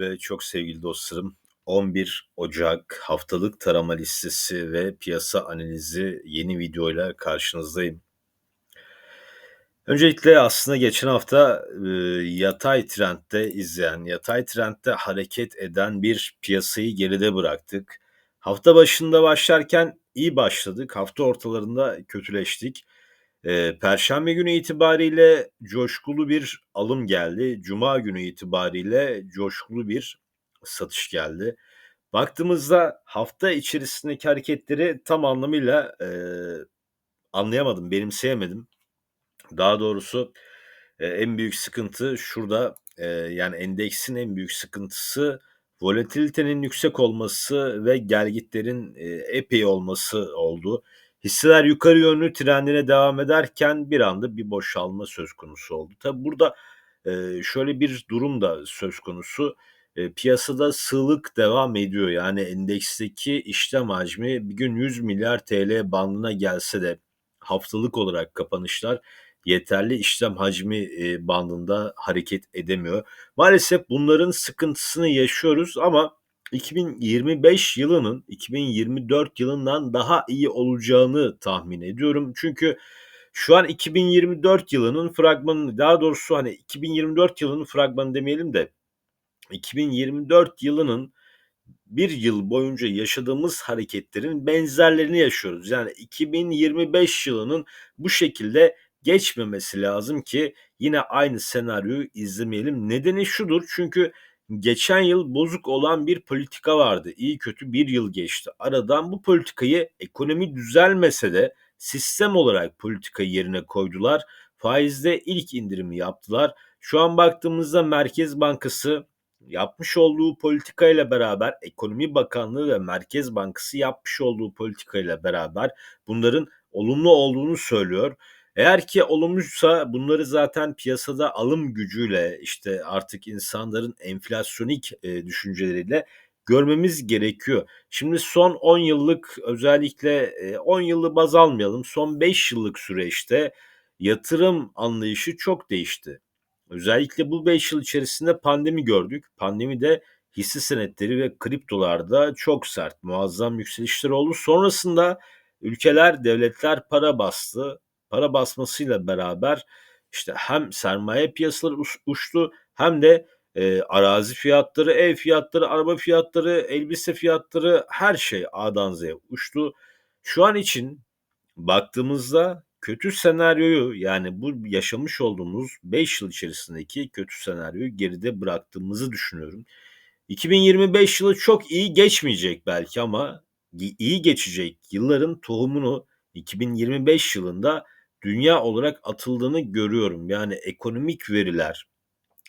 Ve çok sevgili dostlarım, 11 Ocak haftalık tarama listesi ve piyasa analizi yeni videoyla karşınızdayım. Öncelikle aslında geçen hafta e, yatay trendde izleyen, yatay trendde hareket eden bir piyasayı geride bıraktık. Hafta başında başlarken iyi başladık, hafta ortalarında kötüleştik. Perşembe günü itibariyle coşkulu bir alım geldi. Cuma günü itibariyle coşkulu bir satış geldi. Baktığımızda hafta içerisindeki hareketleri tam anlamıyla, eee, anlayamadım, benimseyemedim. Daha doğrusu, eee, en büyük sıkıntı şurada, eee, yani endeksin en büyük sıkıntısı volatilitenin yüksek olması ve gelgitlerin, eee, epey olması oldu. Hisseler yukarı yönlü trendine devam ederken bir anda bir boşalma söz konusu oldu. Tabi burada, eee, şöyle bir durum da söz konusu. Eee, piyasada sığlık devam ediyor. Yani endeksteki işlem hacmi bir gün ₺100.000.000 bandına gelse de haftalık olarak kapanışlar yeterli işlem hacmi, eee, bandında hareket edemiyor. Maalesef bunların sıkıntısını yaşıyoruz ama 2025 yılının 2024 yılından daha iyi olacağını tahmin ediyorum. Çünkü şu an 2024 yılının fragmanını, daha doğrusu, hani, 2024 yılının fragmanı demeyelim de 2024 yılının 1 yıl boyunca yaşadığımız hareketlerin benzerlerini yaşıyoruz. Yani 2025 yılının bu şekilde geçmemesi lazım ki yine aynı senaryoyu izlemeyelim. Nedeni şudur, çünkü geçen yıl bozuk olan bir politika vardı. İyi kötü bir yıl geçti aradan. Bu politikayı ekonomi düzelmese de sistem olarak politikayı yerine koydular. Faizde ilk indirimi yaptılar. Şu an baktığımızda Merkez Bankası yapmış olduğu politikayla beraber, Ekonomi Bakanlığı ve Merkez Bankası yapmış olduğu politikayla beraber bunların olumlu olduğunu söylüyor. Eğer ki olumluysa bunları zaten piyasada alım gücüyle, işte, artık insanların enflasyonik, eee, düşünceleriyle görmemiz gerekiyor. Şimdi son 10 yıllık özellikle, 10 yılı baz almayalım, son 5 yıllık süreçte yatırım anlayışı çok değişti. Özellikle bu 5 yıl içerisinde pandemi gördük. Pandemide hisse senetleri ve kriptolarda çok sert, muazzam yükselişler oldu. Sonrasında ülkeler, devletler para bastı. Para basmasıyla beraber, işte, hem sermaye piyasaları uç uçtu hem de, eee, arazi fiyatları, ev fiyatları, araba fiyatları, elbise fiyatları, her şey A'dan Z'ye uçtu. Şu an için baktığımızda kötü senaryoyu, yani bu yaşamış olduğumuz 5 yıl içerisindeki kötü senaryoyu geride bıraktığımızı düşünüyorum. 2025 yılı çok iyi geçmeyecek belki ama iyi geçecek yılların tohumunu 2025 yılında dünya olarak atıldığını görüyorum. Yani ekonomik veriler,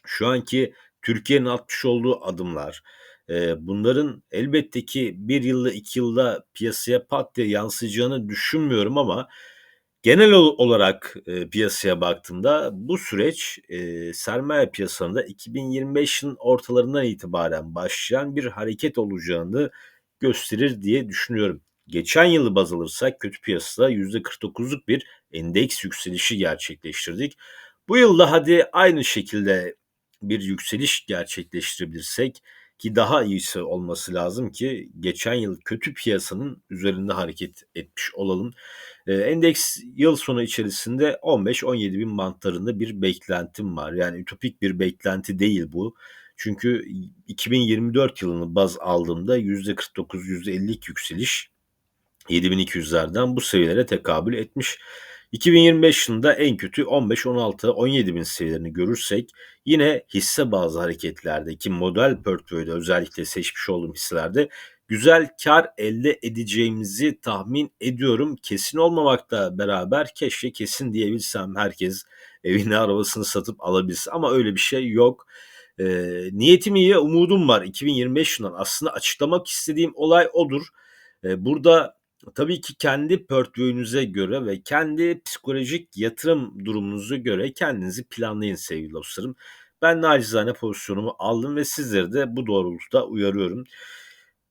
şu anki Türkiye'nin atmış olduğu adımlar, eee, bunların elbette ki 1 yılda 2 yılda piyasaya pat diye yansıyacağını düşünmüyorum ama genel ol olarak, eee, piyasaya baktığımda bu süreç, eee, sermaye piyasalarında 2025'in ortalarından itibaren başlayan bir hareket olacağını gösterir diye düşünüyorum. Geçen yılı baz alırsak kötü piyasada %49'luk bir endeks yükselişi gerçekleştirdik. Bu yıl da hadi aynı şekilde bir yükseliş gerçekleştirebilirsek ki daha iyisi olması lazım ki geçen yıl kötü piyasanın üzerinde hareket etmiş olalım. Eee, endeks yıl sonu içerisinde 15-17 bin bantlarında bir beklentim var. Yani ütopik bir beklenti değil bu. Çünkü i 2024 yılını baz aldığımda %49, %50'lik yükseliş 7.200'lerden bu seviyelere tekabül etmiş. 2025 yılında en kötü 15-16-17 bin seviyelerini görürsek yine hisse bazlı hareketlerdeki model portföyde özellikle seçmiş olduğum hisselerde güzel kar elde edeceğimizi tahmin ediyorum. Kesin olmamakla beraber keşke kesin diyebilsem herkes evini arabasını satıp alabilse ama öyle bir şey yok. Eee, niyetim iyi, umudum var 2025 yılından. Aslında açıklamak istediğim olay odur. Eee, burada tabii ki kendi portföyünüze göre ve kendi psikolojik yatırım durumunuza göre kendinizi planlayın sevgili dostlarım. Ben nacizane pozisyonumu aldım ve sizleri de bu doğrultuda uyarıyorum.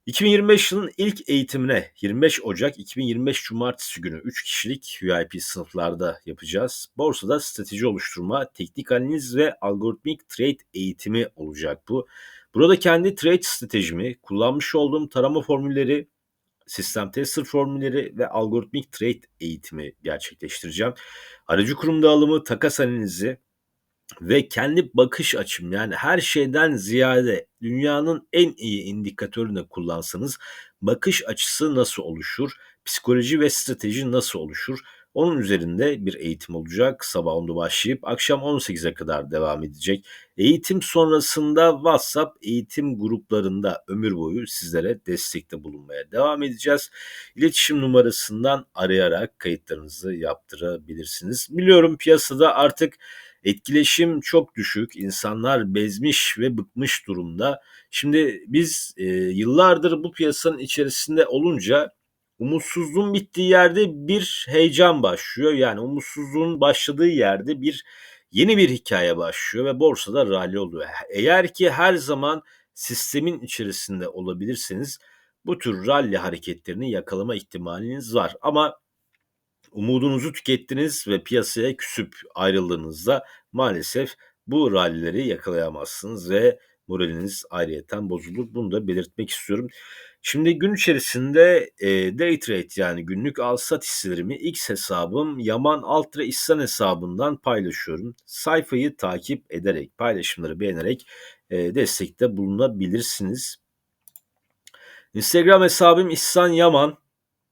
2025 yılının ilk eğitimine 25 Ocak 2025 Cumartesi günü 3 kişilik VIP sınıflarda yapacağız. Borsada strateji oluşturma, teknik analiz ve algoritmik trade eğitimi olacak bu. Burada kendi trade stratejimi, kullanmış olduğum tarama formülleri, sistem tester formülleri ve algoritmik trade eğitimi gerçekleştireceğim. Aracı kurum dağılımı, takas analizi, ve kendi bakış açım yani her şeyden ziyade dünyanın en iyi indikatörünü kullansanız bakış açısı nasıl oluşur? Psikoloji ve strateji nasıl oluşur? Onun üzerinde bir eğitim olacak. Sabah 10'da başlayıp akşam 18'e kadar devam edecek. Eğitim sonrasında WhatsApp eğitim gruplarında ömür boyu sizlere destekte bulunmaya devam edeceğiz. İletişim numarasından arayarak kayıtlarınızı yaptırabilirsiniz. Biliyorum piyasada artık Etkileşim çok düşük. İnsanlar bezmiş ve bıkmış durumda. Şimdi biz e, yıllardır bu piyasanın içerisinde olunca umutsuzluğun bittiği yerde bir heyecan başlıyor. Yani umutsuzluğun başladığı yerde bir yeni bir hikaye başlıyor ve borsada rally oluyor. Eğer ki her zaman sistemin içerisinde olabilirseniz bu tür rally hareketlerini yakalama ihtimaliniz var. Ama umudunuzu tükettiniz ve piyasaya küsüp ayrıldığınızda maalesef bu rallileri yakalayamazsınız ve moraliniz ayrıyeten bozulur. Bunu da belirtmek istiyorum. Şimdi gün içerisinde e, day trade yani günlük al sat hisselerimi X hesabım Yaman Altra İhsan hesabından paylaşıyorum. Sayfayı takip ederek, paylaşımları beğenerek e, destekte bulunabilirsiniz. Instagram hesabım İhsan Yaman.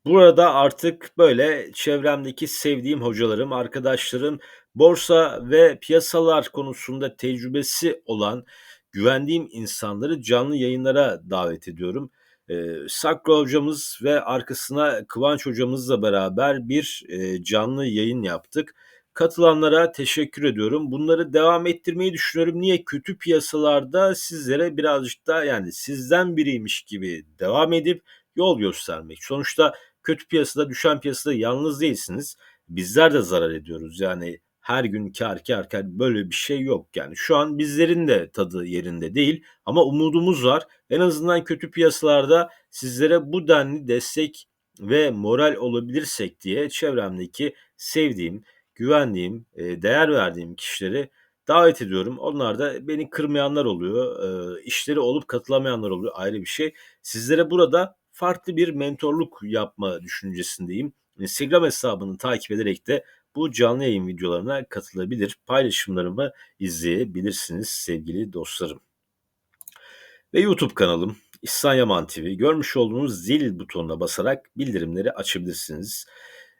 Burada artık böyle çevremdeki sevdiğim hocalarım, arkadaşlarım, borsa ve piyasalar konusunda tecrübesi olan, güvendiğim insanları canlı yayınlara davet ediyorum. Ee, Sakra hocamız ve arkasına Kıvanç hocamızla beraber bir e, canlı yayın yaptık. Katılanlara teşekkür ediyorum. Bunları devam ettirmeyi düşünüyorum. Niye? Kötü piyasalarda sizlere birazcık da yani sizden biriymiş gibi devam edip yol göstermek. Sonuçta kötü piyasada, düşen piyasada yalnız değilsiniz. Bizler de zarar ediyoruz. Yani her gün kar kar kar böyle bir şey yok. Yani şu an bizlerin de tadı yerinde değil ama umudumuz var. En azından kötü piyasalarda sizlere bu denli destek ve moral olabilirsek diye çevremdeki sevdiğim, güvendiğim, e, değer verdiğim kişileri davet ediyorum. Onlar da beni kırmayanlar oluyor. E, işleri olup katılamayanlar oluyor ayrı bir şey. Sizlere burada farklı bir mentorluk yapma düşüncesindeyim. Instagram hesabını takip ederek de bu canlı yayın videolarına katılabilir, paylaşımlarımı izleyebilirsiniz sevgili dostlarım. Ve YouTube kanalım İhsan Yaman TV. Görmüş olduğunuz zil butonuna basarak bildirimleri açabilirsiniz.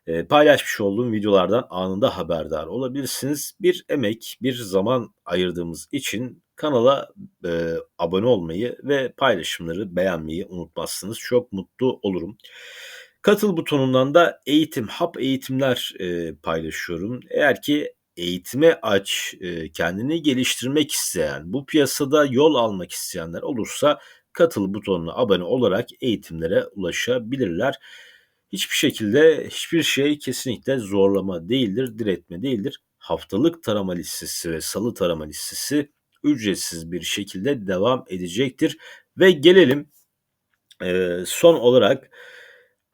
E, paylaşmış olduğum videolardan anında haberdar olabilirsiniz. Bir emek, bir zaman ayırdığımız için kanala e, abone olmayı ve paylaşımları beğenmeyi unutmazsınız. Çok mutlu olurum. Katıl butonundan da eğitim, hap eğitimler e, paylaşıyorum. Eğer ki eğitime aç, e, kendini geliştirmek isteyen, bu piyasada yol almak isteyenler olursa katıl butonuna abone olarak eğitimlere ulaşabilirler. Hiçbir şekilde hiçbir şey kesinlikle zorlama değildir, diretme değildir. Haftalık tarama listesi ve salı tarama listesi ücretsiz bir şekilde devam edecektir. Ve gelelim e, son olarak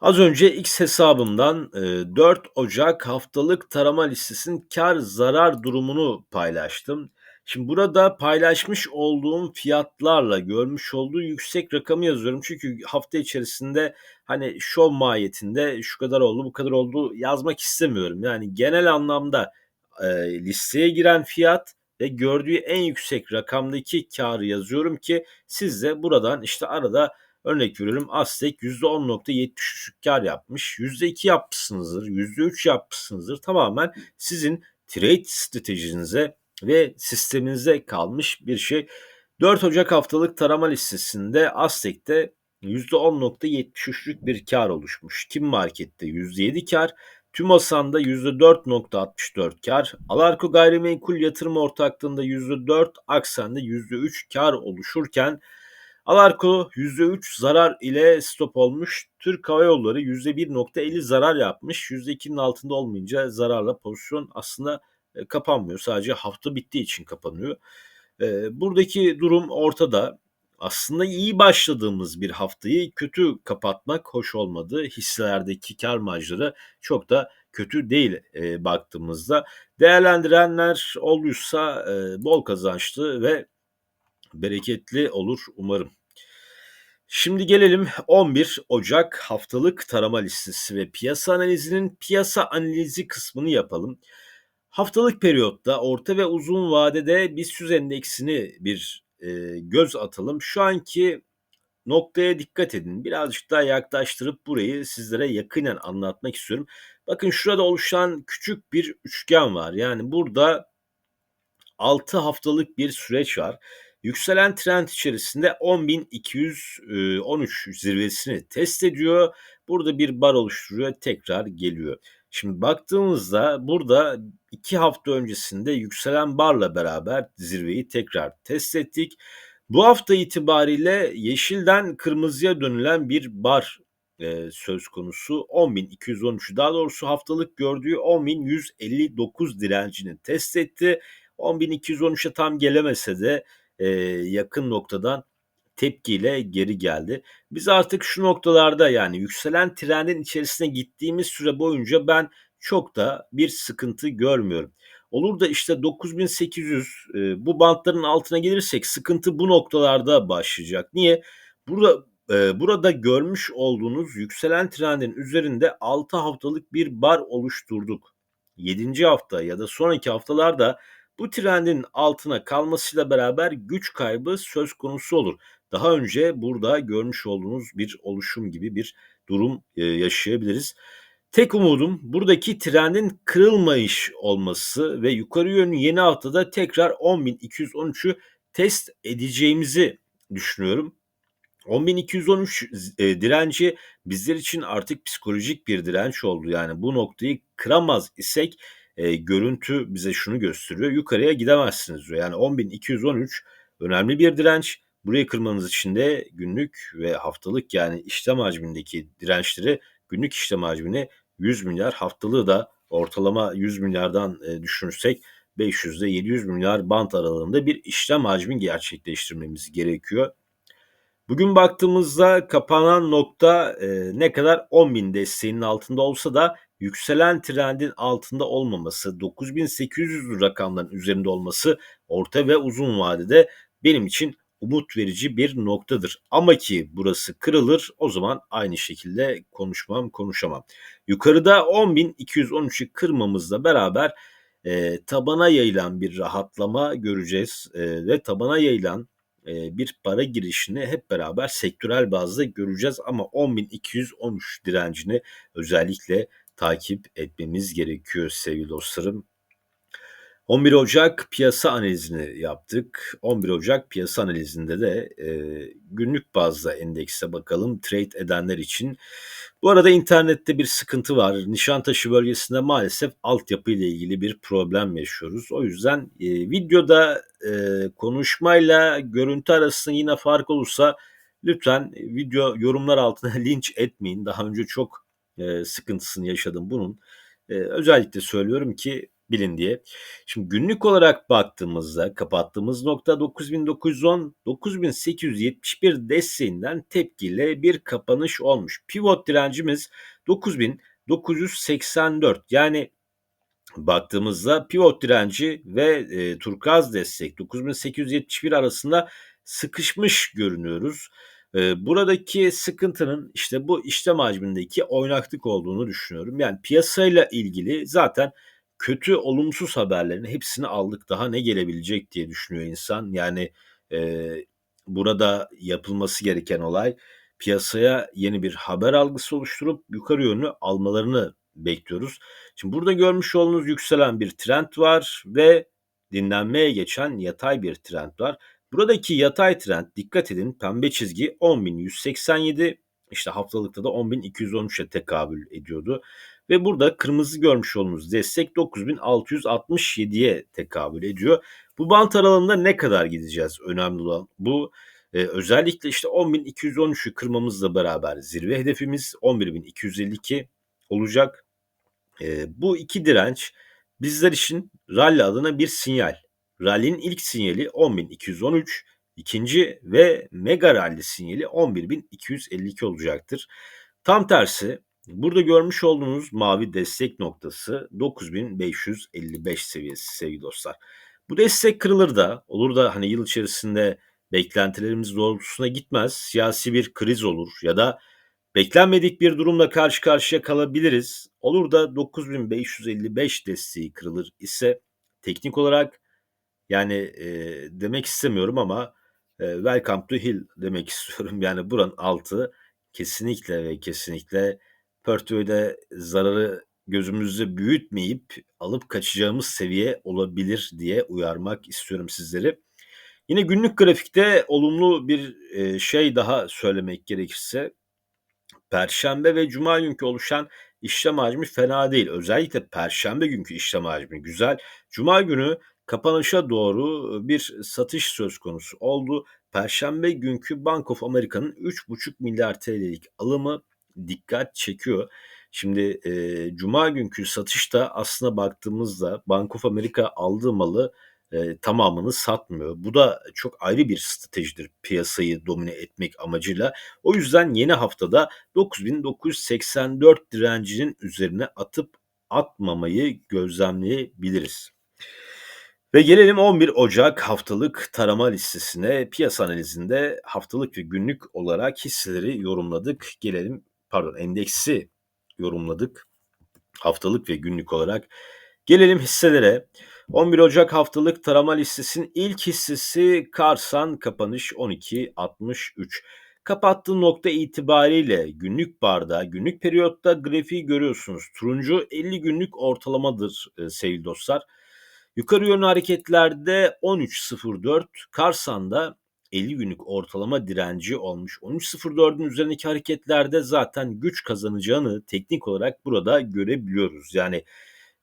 az önce X hesabımdan e, 4 Ocak haftalık tarama listesinin kar zarar durumunu paylaştım. Şimdi burada paylaşmış olduğum fiyatlarla görmüş olduğu yüksek rakamı yazıyorum. Çünkü hafta içerisinde hani şov mahiyetinde şu kadar oldu bu kadar oldu yazmak istemiyorum. Yani genel anlamda e, listeye giren fiyat ve gördüğü en yüksek rakamdaki karı yazıyorum ki siz de buradan işte arada örnek veriyorum Aztek %10.73 kar yapmış. %2 yapmışsınızdır, %3 yapmışsınızdır. Tamamen sizin trade stratejinize ve sisteminize kalmış bir şey. 4 Ocak haftalık tarama listesinde Aztek'te %10.73'lük bir kar oluşmuş. Kim Market'te %7 kar, TÜMASAN'da %4.64 kar, Alarko Gayrimenkul Yatırım Ortaklığı'nda %4, Aksen'de %3 kar oluşurken Alarko %3 zarar ile stop olmuş. Türk Hava Yolları %1.50 zarar yapmış. %2'nin altında olmayınca zararla pozisyon aslında e, kapanmıyor. Sadece hafta bittiği için kapanıyor. E, buradaki durum ortada. aslında iyi başladığımız bir haftayı kötü kapatmak hoş olmadı. Hisselerdeki kâr marjları çok da kötü değil, eee, baktığımızda. Değerlendirenler olduysa, eee, bol kazançlı ve bereketli olur umarım. Şimdi gelelim 11 Ocak haftalık tarama listesi ve piyasa analizinin piyasa analizi kısmını yapalım. Haftalık periyotta orta ve uzun vadede BIST endeksini bir, eee, göz atalım. Şu anki noktaya dikkat edin. Birazcık daha yaklaştırıp burayı sizlere yakinen anlatmak istiyorum. Bakın şurada oluşan küçük bir üçgen var. Yani burada 6 haftalık bir süreç var. Yükselen trend içerisinde 10.213 zirvesini test ediyor. Burada bir bar oluşturuyor, tekrar geliyor. Şimdi baktığımızda burada 2 hafta öncesinde yükselen barla beraber zirveyi tekrar test ettik. Bu hafta itibariyle yeşilden kırmızıya dönülen bir bar eee, söz konusu. 10.213'ü daha doğrusu haftalık gördüğü 10.159 direncini test etti. 10.213'e tam gelemese de eee, yakın noktadan tepkiyle geri geldi. Biz artık şu noktalarda yani yükselen trendin içerisine gittiğimiz süre boyunca ben çok da bir sıkıntı görmüyorum. Olur da işte 9800 eee, bu bantların altına gelirsek sıkıntı bu noktalarda başlayacak. Niye? Burada eee, burada görmüş olduğunuz yükselen trendin üzerinde 6 haftalık bir bar oluşturduk. 7. hafta ya da sonraki haftalarda bu trendin altına kalmasıyla beraber güç kaybı söz konusu olur. Daha önce burada görmüş olduğunuz bir oluşum gibi bir durum, eee, yaşayabiliriz. Tek umudum buradaki trendin kırılmayış olması ve yukarı yönlü yeni haftada tekrar 10.213'ü test edeceğimizi düşünüyorum. 10.213 z eee, direnci bizler için artık psikolojik bir direnç oldu. Yani bu noktayı kıramaz isek, eee, görüntü bize şunu gösteriyor, yukarıya gidemezsiniz diyor. Yani 10.213 önemli bir direnç. Burayı kırmanız için de günlük ve haftalık yani işlem hacmindeki dirençleri günlük işlem hacmini 100 milyar, haftalığı da ortalama 100 milyardan eee, düşünürsek 500 ile 700 milyar bant aralığında bir işlem hacmi gerçekleştirmemiz gerekiyor. Bugün baktığımızda kapanan nokta, eee, ne kadar 10.000 desteğinin altında olsa da yükselen trendin altında olmaması, 9.800'lü rakamların üzerinde olması orta ve uzun vadede benim için umut verici bir noktadır. Ama ki burası kırılır o zaman aynı şekilde konuşmam, konuşamam. Yukarıda 10.213'ü kırmamızla beraber, eee, tabana yayılan bir rahatlama göreceğiz, eee, ve tabana yayılan, eee, bir para girişini hep beraber sektörel bazda göreceğiz ama 10.213 direncini özellikle takip etmemiz gerekiyor sevgili dostlarım. 11 Ocak piyasa analizini yaptık. 11 Ocak piyasa analizinde de, eee, günlük bazda endekse bakalım trade edenler için. Bu arada internette bir sıkıntı var. Nişantaşı bölgesinde maalesef altyapı ile ilgili bir problem yaşıyoruz. O yüzden, eee, videoda, eee, konuşmayla görüntü arasında yine fark olursa lütfen video yorumlar altına linç etmeyin. Daha önce çok, eee, sıkıntısını yaşadım bunun. Eee, özellikle söylüyorum ki bilin diye. Şimdi günlük olarak baktığımızda kapattığımız nokta 9.910, 9.871 desteğinden tepkiyle bir kapanış olmuş. Pivot direncimiz 9.984 yani baktığımızda pivot direnci ve, eee, turkuaz destek 9.871 arasında sıkışmış görünüyoruz. Buradaki sıkıntının işte bu işlem hacmindeki oynaklık olduğunu düşünüyorum. Yani piyasayla ilgili zaten kötü, olumsuz haberlerin hepsini aldık. Daha ne gelebilecek diye düşünüyor insan. Yani, eee, burada yapılması gereken olay piyasaya yeni bir haber algısı oluşturup yukarı yönlü almalarını bekliyoruz. Şimdi burada görmüş olduğunuz yükselen bir trend var ve dinlenmeye geçen yatay bir trend var. Buradaki yatay trend dikkat edin pembe çizgi 10.187 işte haftalıkta da 10.213'e tekabül ediyordu. Ve burada kırmızı görmüş olduğunuz destek 9667'ye tekabül ediyor. Bu bant aralığında ne kadar gideceğiz? Önemli olan bu. Eee, özellikle işte 10.213'ü kırmamızla beraber zirve hedefimiz 11.252 olacak. Eee, bu iki direnç bizler için rally adına bir sinyal. Rally'nin ilk sinyali 10.213, ikinci ve mega rally sinyali 11.252 olacaktır. Tam tersi burada görmüş olduğunuz mavi destek noktası 9555 seviyesi sevgili dostlar. Bu destek kırılır da olur da hani yıl içerisinde beklentilerimiz doğrultusuna gitmez. Siyasi bir kriz olur ya da beklenmedik bir durumla karşı karşıya kalabiliriz. Olur da 9555 desteği kırılır ise teknik olarak yani e, demek istemiyorum ama e, welcome to hill demek istiyorum. Yani buranın altı kesinlikle ve kesinlikle portföyde zararı gözümüzde büyütmeyip alıp kaçacağımız seviye olabilir diye uyarmak istiyorum sizleri. Yine günlük grafikte olumlu bir e, şey daha söylemek gerekirse Perşembe ve Cuma günkü oluşan işlem hacmi fena değil. Özellikle Perşembe günkü işlem hacmi güzel. Cuma günü kapanışa doğru bir satış söz konusu oldu. Perşembe günkü Bank of America'nın 3,5 milyar TL'lik alımı dikkat çekiyor. Şimdi e, Cuma günkü satışta aslına baktığımızda Bank of America aldığı malı e, tamamını satmıyor. Bu da çok ayrı bir stratejidir piyasayı domine etmek amacıyla. O yüzden yeni haftada 9984 direncinin üzerine atıp atmamayı gözlemleyebiliriz. Ve gelelim 11 Ocak haftalık tarama listesine. Piyasa analizinde haftalık ve günlük olarak hisseleri yorumladık. Gelelim pardon endeksi yorumladık. Haftalık ve günlük olarak. Gelelim hisselere. 11 Ocak haftalık tarama listesinin ilk hissesi Karsan kapanış 12.63. Kapattığı nokta itibariyle günlük barda, günlük periyotta grafiği görüyorsunuz. Turuncu 50 günlük ortalamadır e, sevgili dostlar. Yukarı yönlü hareketlerde 13.04, Karsan'da 50 günlük ortalama direnci olmuş. 13.04'ün üzerindeki hareketlerde zaten güç kazanacağını teknik olarak burada görebiliyoruz. Yani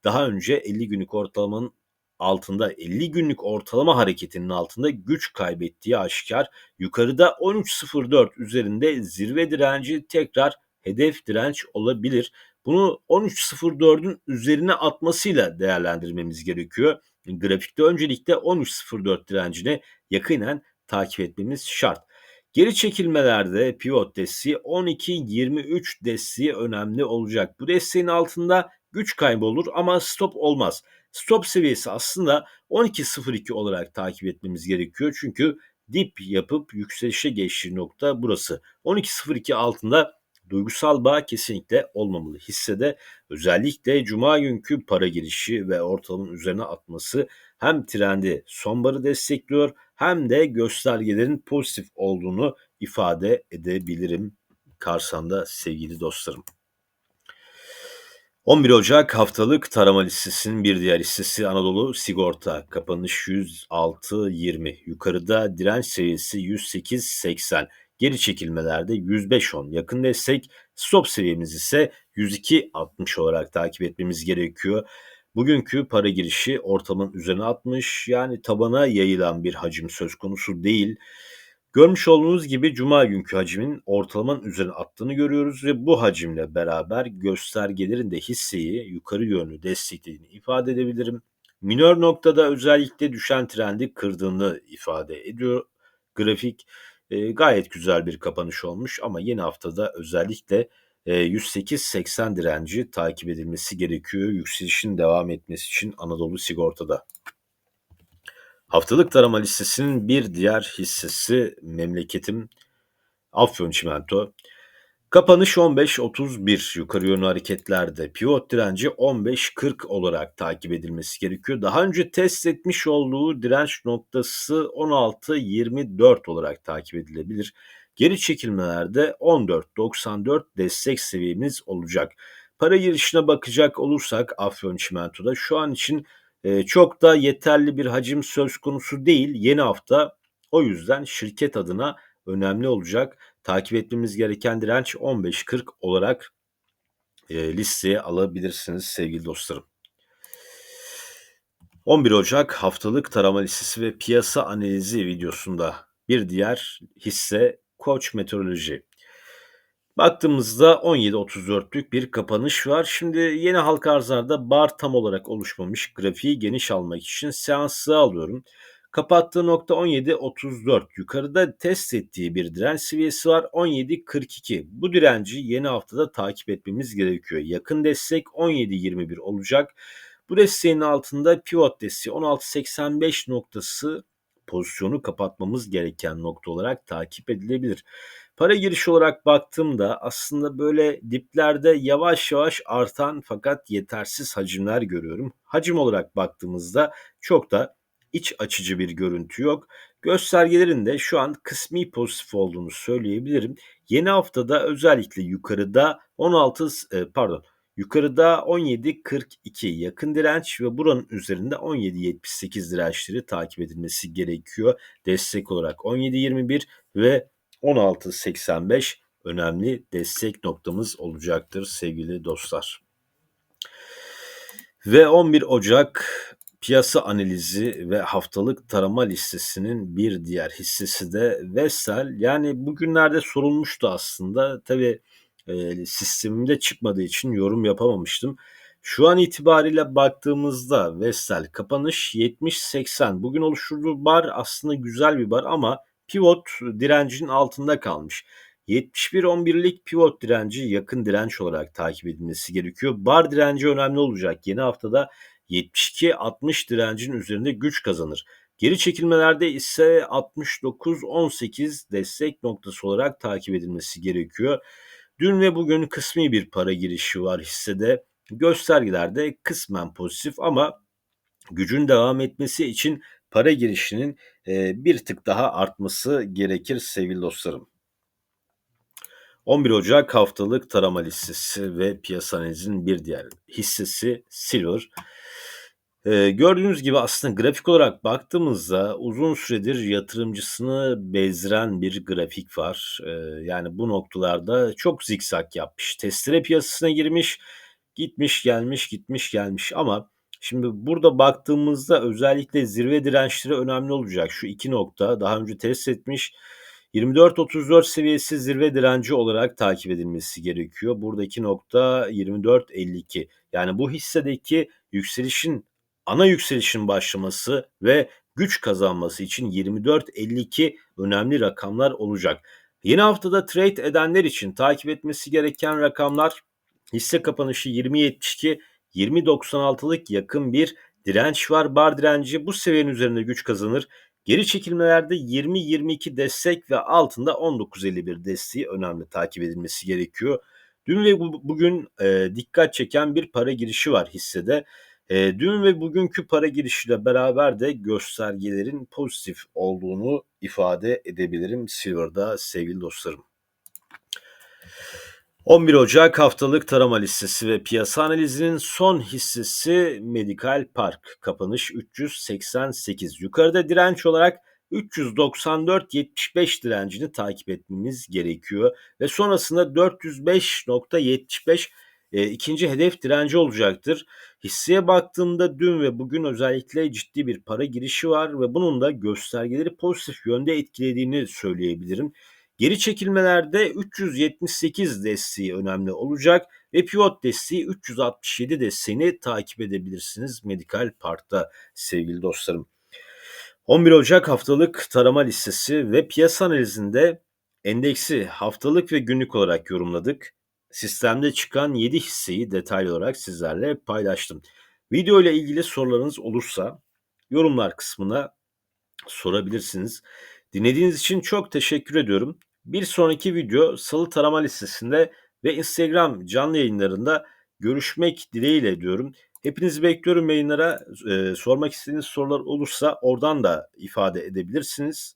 daha önce 50 günlük ortalamanın altında 50 günlük ortalama hareketinin altında güç kaybettiği aşikar. Yukarıda 13.04 üzerinde zirve direnci tekrar hedef direnç olabilir. Bunu 13.04'ün üzerine atmasıyla değerlendirmemiz gerekiyor. Grafikte öncelikle 13.04 direncine yakinen takip etmemiz şart. Geri çekilmelerde pivot desteği 12-23 desteği önemli olacak. Bu desteğin altında güç kaybı olur ama stop olmaz. Stop seviyesi aslında 12.02 olarak takip etmemiz gerekiyor. Çünkü dip yapıp yükselişe geçtiği nokta burası. 12.02 altında duygusal bağ kesinlikle olmamalı. Hissede özellikle cuma günkü para girişi ve ortalamanın üzerine atması hem trendi sonbarı destekliyor hem de göstergelerin pozitif olduğunu ifade edebilirim Karsan'da sevgili dostlarım. 11 Ocak haftalık tarama listesinin bir diğer listesi Anadolu Sigorta. Kapanış 106.20. Yukarıda direnç seviyesi 108.80. Geri çekilmelerde 105.10. Yakın destek stop seviyemiz ise 102.60 olarak takip etmemiz gerekiyor. Bugünkü para girişi ortamın üzerine atmış yani tabana yayılan bir hacim söz konusu değil. Görmüş olduğunuz gibi cuma günkü hacmin ortalamanın üzerine attığını görüyoruz ve bu hacimle beraber göstergelerin de hisseyi yukarı yönlü desteklediğini ifade edebilirim. Minör noktada özellikle düşen trendi kırdığını ifade ediyor. Grafik e, gayet güzel bir kapanış olmuş ama yeni haftada özellikle e, 108.80 direnci takip edilmesi gerekiyor yükselişin devam etmesi için Anadolu Sigorta'da. Haftalık tarama listesinin bir diğer hissesi memleketim Afyon Çimento. Kapanış 15.31 yukarı yönlü hareketlerde pivot direnci 15.40 olarak takip edilmesi gerekiyor. Daha önce test etmiş olduğu direnç noktası 16.24 olarak takip edilebilir. Geri çekilmelerde 14.94 destek seviyemiz olacak. Para girişine bakacak olursak Afyon Çimento'da şu an için e, çok da yeterli bir hacim söz konusu değil. Yeni hafta o yüzden şirket adına önemli olacak. Takip etmemiz gereken direnç 15.40 olarak e, listeye alabilirsiniz sevgili dostlarım. 11 Ocak haftalık tarama listesi ve piyasa analizi videosunda bir diğer hisse Koç Meteoroloji. Baktığımızda 17.34'lük bir kapanış var. Şimdi yeni halka arzlarda bar tam olarak oluşmamış. Grafiği geniş almak için seansı alıyorum. Kapattığı nokta 17.34. Yukarıda test ettiği bir direnç seviyesi var 17.42. Bu direnci yeni haftada takip etmemiz gerekiyor. Yakın destek 17.21 olacak. Bu desteğin altında pivot desteği 16.85 noktası pozisyonu kapatmamız gereken nokta olarak takip edilebilir. Para giriş olarak baktığımda aslında böyle diplerde yavaş yavaş artan fakat yetersiz hacimler görüyorum. Hacim olarak baktığımızda çok da iç açıcı bir görüntü yok. Göstergelerin de şu an kısmi pozitif olduğunu söyleyebilirim. Yeni haftada özellikle yukarıda 16 e, pardon yukarıda 17.42 yakın direnç ve buranın üzerinde 17.78 dirençleri takip edilmesi gerekiyor. Destek olarak 17.21 ve 16.85 önemli destek noktamız olacaktır sevgili dostlar. Ve 11 Ocak piyasa analizi ve haftalık tarama listesinin bir diğer hissesi de Vestel. Yani bugünlerde sorulmuştu aslında. Tabi e, sistemimde çıkmadığı için yorum yapamamıştım. Şu an itibariyle baktığımızda Vestel kapanış 70-80. Bugün oluşturduğu bar aslında güzel bir bar ama pivot direncinin altında kalmış. 71-11'lik pivot direnci yakın direnç olarak takip edilmesi gerekiyor. Bar direnci önemli olacak. Yeni haftada 72-60 direncin üzerinde güç kazanır. Geri çekilmelerde ise 69-18 destek noktası olarak takip edilmesi gerekiyor. Dün ve bugün kısmi bir para girişi var hissede. Göstergelerde kısmen pozitif ama gücün devam etmesi için para girişinin bir tık daha artması gerekir sevgili dostlarım. 11 Ocak haftalık tarama listesi ve piyasa analizinin bir diğer hissesi Silver. Ee, gördüğünüz gibi aslında grafik olarak baktığımızda uzun süredir yatırımcısını bezdiren bir grafik var. Ee, yani bu noktalarda çok zikzak yapmış. Testere piyasasına girmiş, gitmiş gelmiş, gitmiş gelmiş ama şimdi burada baktığımızda özellikle zirve dirençleri önemli olacak. Şu iki nokta daha önce test etmiş. 24-34 seviyesi zirve direnci olarak takip edilmesi gerekiyor. Buradaki nokta 24-52. Yani bu hissedeki yükselişin ana yükselişin başlaması ve güç kazanması için 24-52 önemli rakamlar olacak. Yeni haftada trade edenler için takip etmesi gereken rakamlar hisse kapanışı 20.72 20.96'lık yakın bir direnç var. Bar direnci bu seviyenin üzerinde güç kazanır. Geri çekilmelerde 20-22 destek ve altında 19.51 desteği önemli takip edilmesi gerekiyor. Dün ve bugün e, dikkat çeken bir para girişi var hissede. E, dün ve bugünkü para girişiyle beraber de göstergelerin pozitif olduğunu ifade edebilirim Silver'da sevgili dostlarım. 11 Ocak haftalık tarama listesi ve piyasa analizinin son hissesi Medical Park. Kapanış 388. Yukarıda direnç olarak 394.75 direncini takip etmemiz gerekiyor. Ve sonrasında 405.75 e, ikinci hedef direnci olacaktır. Hisseye baktığımda dün ve bugün özellikle ciddi bir para girişi var ve bunun da göstergeleri pozitif yönde etkilediğini söyleyebilirim. Geri çekilmelerde 378 desteği önemli olacak ve pivot desteği 367 desteğini takip edebilirsiniz Medical Park'ta sevgili dostlarım. 11 Ocak haftalık tarama listesi ve piyasa analizinde endeksi haftalık ve günlük olarak yorumladık. Sistemde çıkan 7 hisseyi detaylı olarak sizlerle paylaştım. Video ile ilgili sorularınız olursa yorumlar kısmına sorabilirsiniz. Dinlediğiniz için çok teşekkür ediyorum. Bir sonraki video salı tarama listesinde ve Instagram canlı yayınlarında görüşmek dileğiyle diyorum. Hepinizi bekliyorum yayınlara. E, sormak istediğiniz sorular olursa oradan da ifade edebilirsiniz.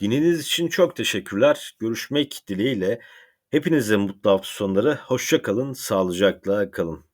Dinlediğiniz için çok teşekkürler. Görüşmek dileğiyle. Hepinize mutlu hafta sonları. Hoşça kalın, sağlıcakla kalın.